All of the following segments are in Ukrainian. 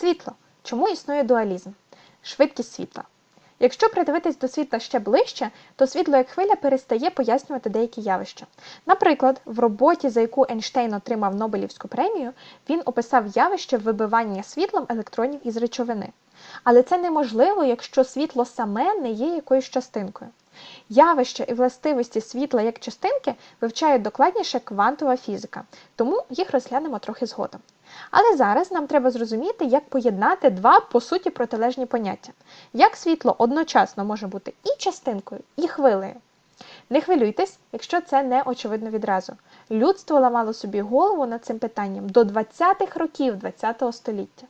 Світло. Чому існує дуалізм? Швидкість світла. Якщо придивитись до світла ще ближче, то світло як хвиля перестає пояснювати деякі явища. Наприклад, в роботі, за яку Ейнштейн отримав Нобелівську премію, він описав явище вибивання світлом електронів із речовини. Але це неможливо, якщо світло саме не є якоюсь частинкою. Явища і властивості світла як частинки вивчає докладніше квантова фізика, тому їх розглянемо трохи згодом. Але зараз нам треба зрозуміти, як поєднати два по суті протилежні поняття. Як світло одночасно може бути і частинкою, і хвилею. Не хвилюйтесь, якщо це не очевидно відразу. Людство ламало собі голову над цим питанням до 20-х років ХХ століття.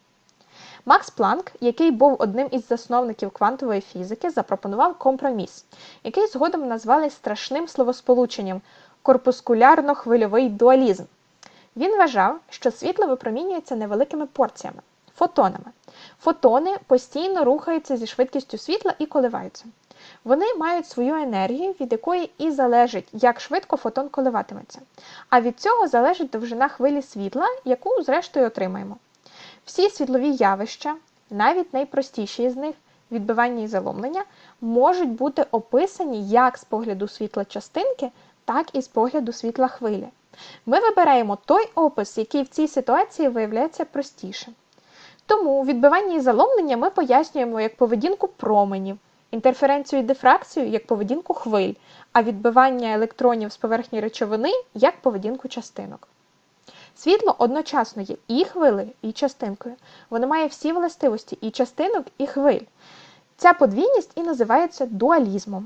Макс Планк, який був одним із засновників квантової фізики, запропонував компроміс, який згодом назвали страшним словосполученням корпускулярно-хвильовий дуалізм. Він вважав, що світло випромінюється невеликими порціями фотонами. Фотони постійно рухаються зі швидкістю світла і коливаються. Вони мають свою енергію, від якої і залежить, як швидко фотон коливатиметься. А від цього залежить довжина хвилі світла, яку, зрештою, отримаємо. Всі світлові явища, навіть найпростіші з них, відбивання і заломлення, можуть бути описані як з погляду світла частинки, так і з погляду світла хвилі. Ми вибираємо той опис, який в цій ситуації виявляється простішим. Тому відбивання і заломлення ми пояснюємо як поведінку променів, інтерференцію і дифракцію як поведінку хвиль, а відбивання електронів з поверхні речовини як поведінку частинок. Світло одночасно є і хвилею, і частинкою. Воно має всі властивості і частинок, і хвиль. Ця подвійність і називається дуалізмом.